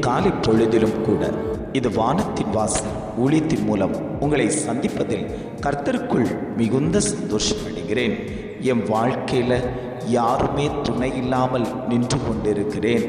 காலை பொழுதிலும் கூட இது வானத்தின் வாசல் ஊழியத்தின் மூலம் உங்களை சந்திப்பதில் கர்த்தருக்குள் மிகுந்த சந்தோஷம் அடைகிறேன் என் வாழ்க்கையில் யாருமே துணை இல்லாமல் நின்று கொண்டிருக்கிறேன்.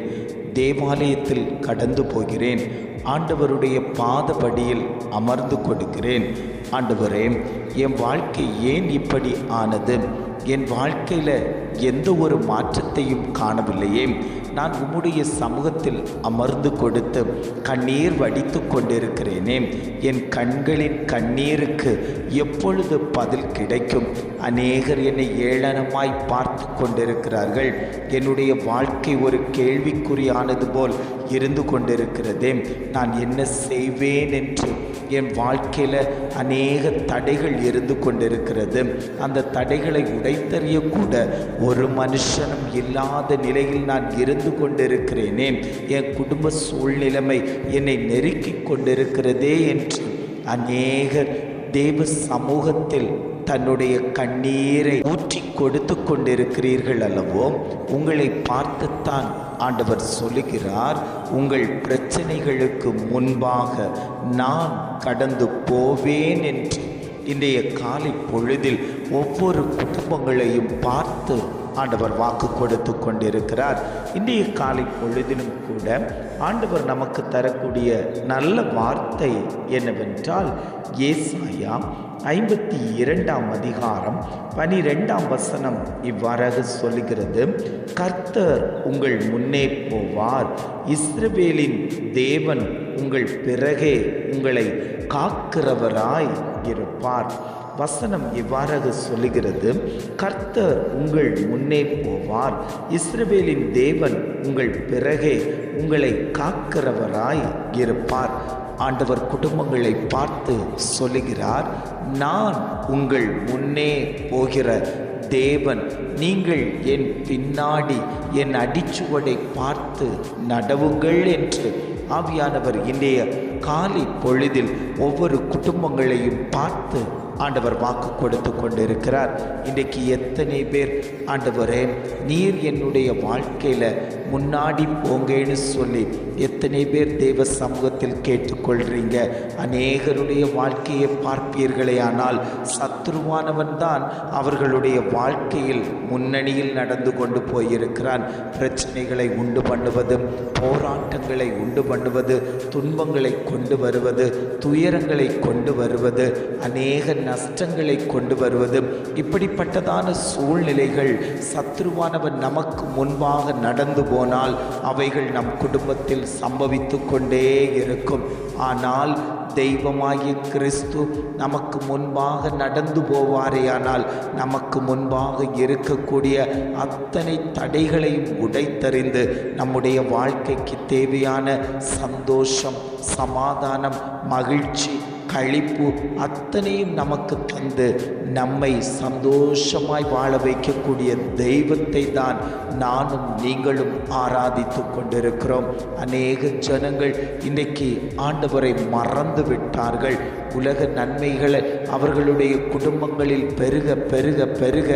தேவாலயத்தில் கடந்து போகிறேன். ஆண்டவருடைய பாதபடியில் அமர்ந்து கொடுக்கிறேன். ஆண்டவரே என் வாழ்க்கை ஏன் இப்படி ஆனது? என் வாழ்க்கையில் எந்த ஒரு மாற்றத்தையும் காணவில்லையே. நான் உம்முடைய சமூகத்தில் அமர்ந்து கொடுத்து கண்ணீர் வடித்து கொண்டிருக்கிறேனே. என் கண்களின் கண்ணீருக்கு எப்பொழுது பதில் கிடைக்கும்? அநேகர் என்னை ஏளனமாய் பார்த்து கொண்டிருக்கிறார்கள். என்னுடைய வாழ்க்கை ஒரு கேள்விக்குறியானது போல் இருந்து கொண்டிருக்கிறதே. நான் என்ன செய்வேன் என்று என் வாழ்க்கையில் அநேக தடைகள் இருந்து கொண்டிருக்கிறது. அந்த தடைகளை உடைத்தறியக்கூட ஒரு மனுஷனும் இல்லாத நிலையில் நான் இருந்து கொண்டிருக்கிறேனே. என் குடும்ப சூழ்நிலைமை என்னை நெருக்கி கொண்டிருக்கிறதே என்று அநேகர் தேவ சமூகத்தில் தன்னுடைய கண்ணீரை ஊற்றி கொடுத்து கொண்டிருக்கிறீர்கள் அல்லவோ? உங்களை பார்த்துத்தான் ஆண்டவர் சொல்லுகிறார் உங்கள் பிரச்சனைகளுக்கு முன்பாக நான் கடந்து போவேன் என்று. இன்றைய காலை பொழுதில் ஒவ்வொரு குடும்பங்களையும் பார்த்து ஆண்டவர் வாக்கு கொடுத்து கொண்டிருக்கிறார். இன்றைய காலை பொழுதிலும் கூட ஆண்டவர் நமக்கு தரக்கூடிய நல்ல வார்த்தை என்னவென்றால் ஏசாயா ஐம்பத்தி இரண்டாம் அதிகாரம் பனிரெண்டாம் வசனம் இவ்வாறாக சொல்லுகிறது. கர்த்தர் உங்கள் முன்னே போவார். இஸ்ரவேலின் தேவன் உங்கள் பிறகே உங்களை காக்கிறவராய் இருப்பார். வசனம் இவ்வாறாக சொல்லுகிறது கர்த்தர் உங்கள் முன்னே போவார். இஸ்ரவேலின் தேவன் உங்கள் பிறகே உங்களை காக்கிறவராய் இருப்பார். ஆண்டவர் குடும்பங்களை பார்த்து சொல்லுகிறார் நான் உங்கள் முன்னே போகிற தேவன். நீங்கள் என் பின்னாடி என் அடிச்சுவடை பார்த்து நடவுங்கள் என்று ஆவியானவர் இன்றைய காலை பொழுதில் ஒவ்வொரு குடும்பங்களையும் பார்த்து ஆண்டவர் வாக்கு கொடுத்து கொண்டிருக்கிறார். இன்றைக்கு எத்தனை பேர் ஆண்டவரே நீர் என்னுடைய வாழ்க்கையில் முன்னாடி போங்கன்னு சொல்லி எத்தனை பேர் தேவ சமூகத்தில் கேட்டுக்கொள்கிறீங்க அநேகருடைய வாழ்க்கையை பார்ப்பீர்களே ஆனால் சத்ருவானவன் தான் அவர்களுடைய வாழ்க்கையில் முன்னணியில் நடந்து கொண்டு போயிருக்கிறான். பிரச்சனைகளை உண்டு பண்ணுவது போராட்டங்களை உண்டு பண்ணுவது துன்பங்களை கொண்டு வருவது துயரங்களை கொண்டு வருவது அநேக நஷ்டங்களை கொண்டு வருவது இப்படிப்பட்டதான சூழ்நிலைகள் சத்ருவானவன் நமக்கு முன்பாக நடந்து போ போனால் அவைகள் நம் குடும்பத்தில் சம்பவித்து கொண்டே இருக்கும். ஆனால் தெய்வமாகிய கிறிஸ்து நமக்கு முன்பாக நடந்து போவாரேயானால் நமக்கு முன்பாக இருக்கக்கூடிய அத்தனை தடைகளையும் உடைத்தறிந்து நம்முடைய வாழ்க்கைக்கு தேவையான சந்தோஷம் சமாதானம் மகிழ்ச்சி கழிப்பு அத்தனையும் நமக்கு தந்து நம்மை சந்தோஷமாய் வாழ வைக்கக்கூடிய தெய்வத்தை தான் நானும் நீங்களும் ஆராதித்து கொண்டிருக்கிறோம். அநேக ஜனங்கள் இன்றைக்கு ஆண்டவரை மறந்து விட்டார்கள். உலக நன்மைகளை அவர்களுடைய குடும்பங்களில் பெருக பெருக பெருக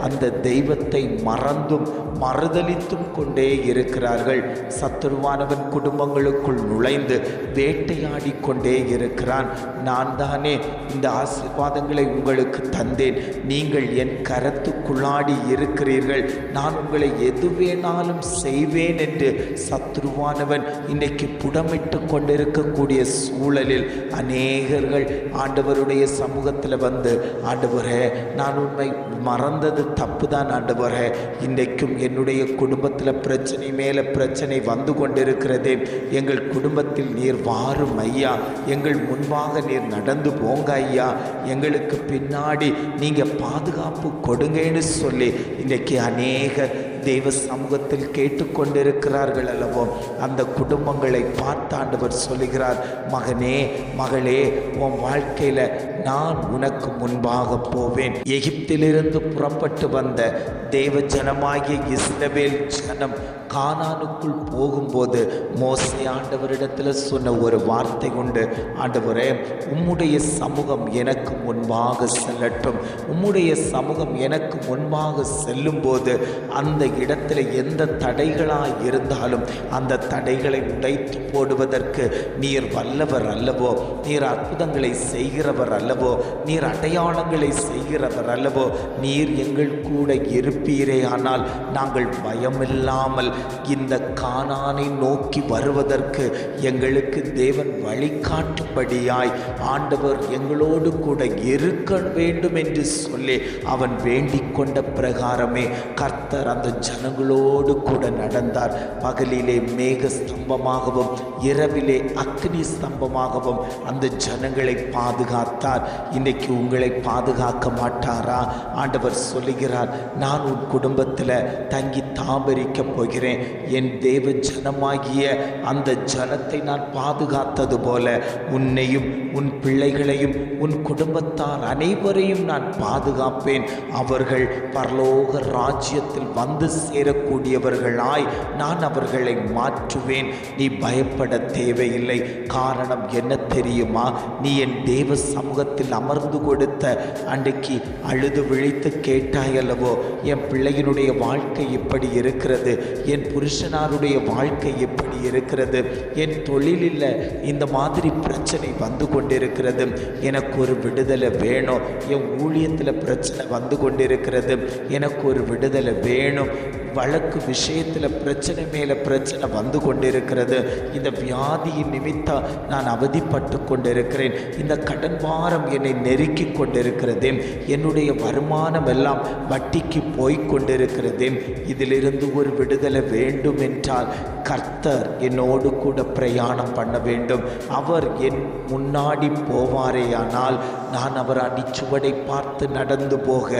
அந்த தெய்வத்தை மறந்தும் மறுதலித்தும் கொண்டே இருக்கிறார்கள். சத்துருவானவன் குடும்பங்களுக்குள் நுழைந்து வேட்டையாடி கொண்டே இருக்கிறான். நான் தானே இந்த ஆசீர்வாதங்களை உங்களுக்கு தந்தேன். நீங்கள் என் கரத்துக்குள்ளாடி இருக்கிறீர்கள். நான் உங்களை எது வேணாலும் செய்வேன் என்று சத்ருவானவன் இன்னைக்கு புடமிட்டு கொண்டிருக்கக்கூடிய சூழலில் அநேகர்கள் ஆண்டவருடைய சமூகத்தில் வந்து ஆண்டவரே நான் உண்மை மறந்தது தப்பு தான் ஆண்டவரே. இன்றைக்கும் என்னுடைய குடும்பத்தில் பிரச்சனை மேலே பிரச்சனை வந்து கொண்டிருக்கிறதே. எங்கள் குடும்பத்தில் நீர் வாரும் ஐயா. எங்கள் முன்பாக நீர் நடந்து போங்க ஐயா. எங்களுக்கு பின்னாடி நீங்கள் பாதுகாப்பு கொடுங்கன்னு சொல்லி இன்றைக்கு அநேக தெய்வ சமூகத்தில் கேட்டுக்கொண்டிருக்கிறார்கள் அல்லவோ அந்த குடும்பங்களை பார்த்தாண்டவர் சொல்லுகிறார் மகனே மகளே உன் வாழ்க்கையில் நான் உனக்கு முன்பாக போவேன். எகிப்திலிருந்து புறப்பட்டு வந்த தேவ ஜனமாகிய இஸ்ரவேல் ஜனம் கானானுக்குள் போகும்போது மோசை ஆண்டவரிடத்தில் சொன்ன ஒரு வார்த்தை உண்டு. ஆண்டவரே உம்முடைய சமூகம் எனக்கு முன்பாக செல்லட்டும். உம்முடைய சமூகம் எனக்கு முன்பாக செல்லும்போது அந்த இடத்துல எந்த தடைகளாக இருந்தாலும் அந்த தடைகளை உடைத்து போடுவதற்கு நீர் வல்லவர் அல்லவோ நீர் அற்புதங்களை செய்கிறவர் அல்லவோ நீர் அடையாளங்களை செய்கிறவர் அல்லவோ நீர் எங்கள் கூட இருப்பீரே. ஆனால் நாங்கள் பயமில்லாமல் இந்த கானானை நோக்கி வருவதற்கு எங்களுக்கு தேவன் வழிகாட்டும்படியாய் ஆண்டவர் எங்களோடு கூட இருக்க வேண்டும் என்று சொல்லி அவன் வேண்டிக் கொண்ட பிரகாரமே கர்த்தர் அந்த ஜனங்களோடு கூட நடந்தார். பகலிலே மேக ஸ்தம்பமாகவும் இரவிலே அக்னி ஸ்தம்பமாகவும் அந்த ஜனங்களை பாதுகாத்தார். இன்னைக்கு உங்களை பாதுகாக்க மாட்டாரா? ஆண்டவர் சொல்லுகிறார் நான் உன் குடும்பத்தில் தங்கி தாபரிக்க போகிறேன். என் தேவ ஜனமாகிய அந்த ஜனத்தை நான் பாதுகாத்தது போல உன்னையும் உன் பிள்ளைகளையும் உன் குடும்பத்தார் அனைவரையும் நான் பாதுகாப்பேன். அவர்கள் பரலோக ராஜ்யத்தில் வந்து சேரக்கூடியவர்களாய் நான் அவர்களை மாற்றுவேன். நீ பயப்பட தேவையில்லை. காரணம் என்ன தெரியுமா? நீ என் தேவ சமூகத்தில் அமர்ந்து கொடுத்த அன்றைக்கு அழுது விழித்து கேட்டாயல்லவோ என் பிள்ளையினுடைய வாழ்க்கை எப்படி இருக்கிறது. என் புருஷனாருடைய வாழ்க்கை எப்படி இருக்கிறது. என் தொழிலில் இந்த மாதிரி பிரச்சனை வந்து கொண்டிருக்கிறது. எனக்கு ஒரு விடுதலை வேணும். என் ஊழியத்தில் பிரச்சனை வந்து கொண்டிருக்கிறது. எனக்கு ஒரு விடுதலை வேணும். வழக்கு விஷயத்தில் பிரச்சனை மேலே பிரச்சனை வந்து கொண்டிருக்கிறது. இந்த வியாதியின் நிமித்தம் நான் அவதிப்பட்டு கொண்டிருக்கிறேன். இந்த கடன் வாரம் என்னை நெருக்கி கொண்டிருக்கிறது. என்னுடைய வருமானம் எல்லாம் வட்டிக்கு போய் கொண்டிருக்கிறது. இதிலிருந்து ஒரு விடுதலை வேண்டும் என்றால் கர்த்தர் என்னோடு கூட பிரயாணம் பண்ண வேண்டும். அவர் என் முன்னாடி போவாரேயானால் நான் அவர் அடிச்சுவடை பார்த்து நடந்து போக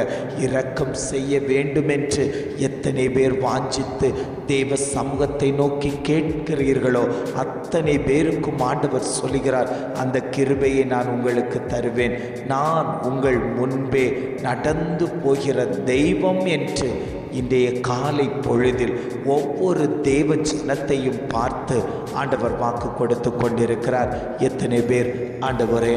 இரக்கம் செய்ய வேண்டும் என்று எத்தனை பேர் வாஞ்சித்து தேவ சமூகத்தை நோக்கி கேட்கிறீர்களோ அத்தனை பேருக்கும் ஆண்டவர் சொல்லுகிறார் அந்த கிருபையை நான் உங்களுக்கு தருவேன். நான் உங்கள் முன்பே நடந்து போகிற தெய்வம் என்று இன்றைய காலை பொழுதில் ஒவ்வொரு தேவ ஜனத்தையும் பார்த்து ஆண்டவர் வாக்கு கொடுத்து கொண்டிருக்கிறார். எத்தனை பேர்? ஆண்டவரே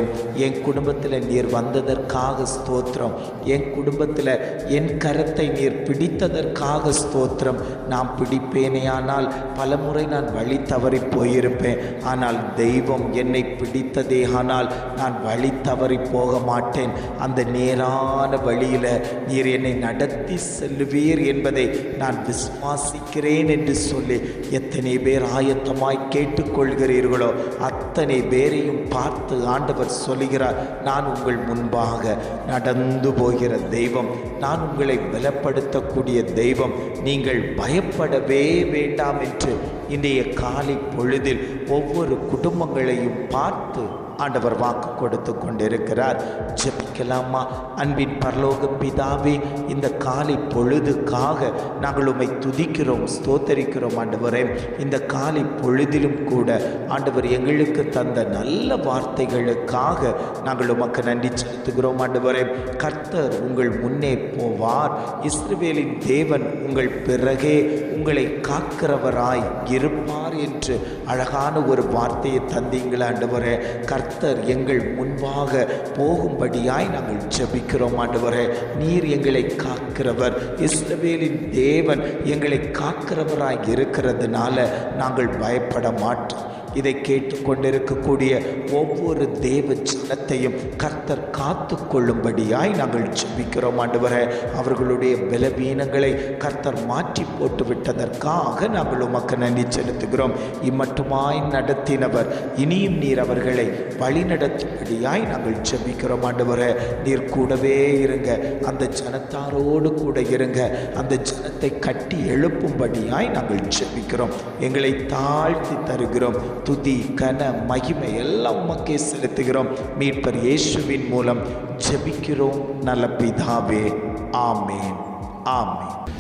என் குடும்பத்தில் நீர் வந்ததற்காக ஸ்தோத்திரம். என் குடும்பத்தில் என் கரத்தை நீர் பிடித்ததற்காக ஸ்தோத்திரம். நான் பிடிப்பேனேயானால் பலமுறை நான் வழி தவறி போயிருப்பேன். ஆனால் தெய்வம் என்னை பிடித்ததே ஆனால் நான் வழி தவறி போக மாட்டேன். அந்த நேரான வழியில் நீர் என்னை நடத்தி செல்வீர் என்பதை நான் விசுவாசிக்கிறேன் என்று சொல்லி எத்தனை பேர் ஆயத்தமாய் கேட்டுக்கொள்கிறீர்களோ அத்தனை பேரையும் பார்த்து ஆண்டவர் சொல்லுகிறார் நான் உங்கள் முன்பாக நடந்து போகிற தெய்வம் நான் உங்களை பலப்படுத்தக்கூடிய தெய்வம் நீங்கள் பயப்படவே வேண்டாம் என்று இன்றைய காலை பொழுதில் ஒவ்வொரு குடும்பங்களையும் பார்த்து ஆண்டவர் வாக்கு கொடுத்து கொண்டிருக்கிறார். ஜெபிக்கலாமா? அன்பின் பரலோக பிதாவே இந்த காலை பொழுதுக்காக நாங்கள் உம்மை துதிக்கிறோம் ஸ்தோத்தரிக்கிறோம் ஆண்டவரே. இந்த காலை பொழுதிலும் கூட ஆண்டவர் எங்களுக்கு தந்த நல்ல வார்த்தைகளுக்காக நாங்கள் உமக்கு நன்றி செலுத்துகிறோம் ஆண்டவரே. கர்த்தர் உங்கள் முன்னே போவார். இஸ்ரவேலின் தேவன் உங்கள் பிறகே உங்களை காக்கிறவராய் இருப்பார் என்று அழகான ஒரு வார்த்தையை தந்தீங்களா ஆண்டவரே. கர்த்தர் எங்கள் முன்பாக போகும்படியாய் நாங்கள் ஜபிக்கிறோம் ஆண்டவரே. நீர் எங்களை காக்கிறவர். இஸ்ரவேலின் தேவன் எங்களை காக்கிறவராய் இருக்கிறதுனால நாங்கள் பயப்பட மாட்டோம். இதை கேட்டுக்கொண்டிருக்கக்கூடிய ஒவ்வொரு தேவ ஜனத்தையும் கர்த்தர் காத்து கொள்ளும்படியாய் நாங்கள் ஜெபிக்கிறோம் ஆண்டவரே. அவர்களுடைய பலவீனங்களை கர்த்தர் மாற்றி போட்டு விட்டதற்காக நாங்கள் உமக்கு நன்றி செலுத்துகிறோம். இம்மட்டுமாய் நடத்தினவர் இனியும் நீர் அவர்களை வழி நடத்தும்படியாய் நாங்கள் ஜெபிக்கிறோம் ஆண்டவரே. நீர் கூடவே இருங்க அந்த ஜனத்தாரோடு கூட இருங்க அந்த ஜனத்தை கட்டி எழுப்பும்படியாய் நாங்கள் ஜெபிக்கிறோம். எங்களை தாழ்த்தி தருகிறோம். துதி கன மகிமை எல்லாம் உமக்கே செலுத்துகிறோம். மீட்பர் இயேசுவின் மூலம் ஜெபிக்கிறோம். நல்ல பிதாவே ஆமேன் ஆமேன்.